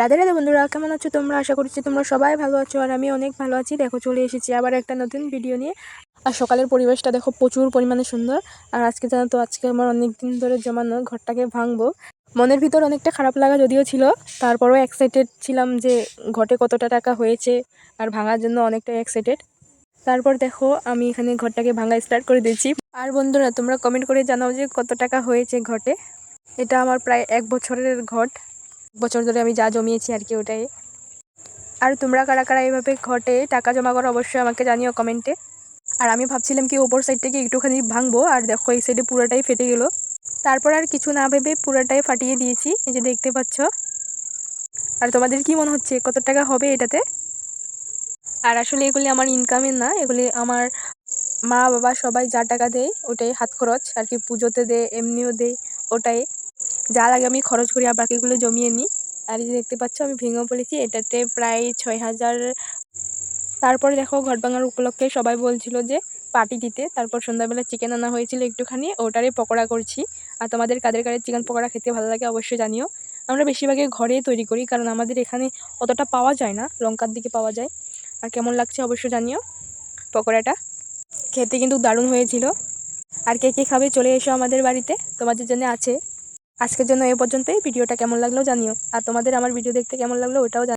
রাধে রাধে বন্ধুরা, কেমন আছো তোমরা? আশা করছি তোমরা সবাই ভালো আছো আর আমি অনেক ভালো আছি। দেখো, চলে এসেছি আবার একটা নতুন ভিডিও নিয়ে। আর সকালের পরিবেশটা দেখো প্রচুর পরিমাণে সুন্দর। আর আজকে জানো তো, আজকে আমার অনেক দিন ধরে জমানো ঘরটাকে ভাঙবো। মনের ভিতর অনেকটা খারাপ লাগা যদিও ছিল, তারপরেও এক্সাইটেড ছিলাম যে ঘটে কতটা টাকা হয়েছে আর ভাঙার জন্য অনেকটা এক্সাইটেড তারপর দেখো, আমি এখানে ঘরটাকে ভাঙা স্টার্ট করে দিয়েছি। আর বন্ধুরা, তোমরা কমেন্ট করে জানাও যে কত টাকা হয়েছে ঘটে। এটা আমার প্রায় এক বছরের ঘট। বছর ধরে আমি যা জমিয়েছি আর কি ওটাই। আর তোমরা কারা কারা এইভাবে ঘটে টাকা জমা করো অবশ্যই আমাকে জানিও কমেন্টে। আর আমি ভাবছিলাম কি ওপর সাইড থেকে একটুখানি ভাঙবো, আর দেখো এই সাইডে পুরোটাই ফেটে গেল। তারপর আর কিছু না ভেবে পুরোটাই ফাটিয়ে দিয়েছি, এই যে দেখতে পাচ্ছ। আর তোমাদের কি মনে হচ্ছে, কত টাকা হবে এটাতে? আর আসলে এগুলি আমার ইনকামের না, এগুলি আমার মা বাবা সবাই যা টাকা দেয় ওটাই হাত খরচ। আর কি পুজোতে দেয়, এমনিও দেয়, ওটাই। যা লাগে আমি খরচ করি আর বাকিগুলো জমিয়ে নিই। আর এই যে দেখতে পাচ্ছ, আমি ভেঙেও পড়েছি এটাতে প্রায় ছয় হাজার তারপরে দেখো ঘট ভাঙার উপলক্ষে সবাই বলছিল যে পার্টি দিতে। তারপর সন্ধ্যাবেলা চিকেন আনা হয়েছিল একটুখানি, ওটারই পকোড়া করছি। আর তোমাদের কাদের কাদের চিকেন পকোড়া খেতে ভালো লাগে অবশ্যই জানিও। আমরা বেশিরভাগই ঘরেই তৈরি করি, কারণ আমাদের এখানে অতটা পাওয়া যায় না, লঙ্কার দিকে পাওয়া যায়। আর কেমন লাগছে অবশ্যই জানিও পকোড়াটা। খেতে কিন্তু দারুণ হয়েছিল। আর কে কে খাবে চলে এসো আমাদের বাড়িতে, তোমাদের জন্য আছে। আজকের জন্য এ পর্যন্তই। ভিডিওটা কেমন লাগল জানিও। আর তোমাদের আমার ভিডিও দেখতে কেমন লাগল ওটাও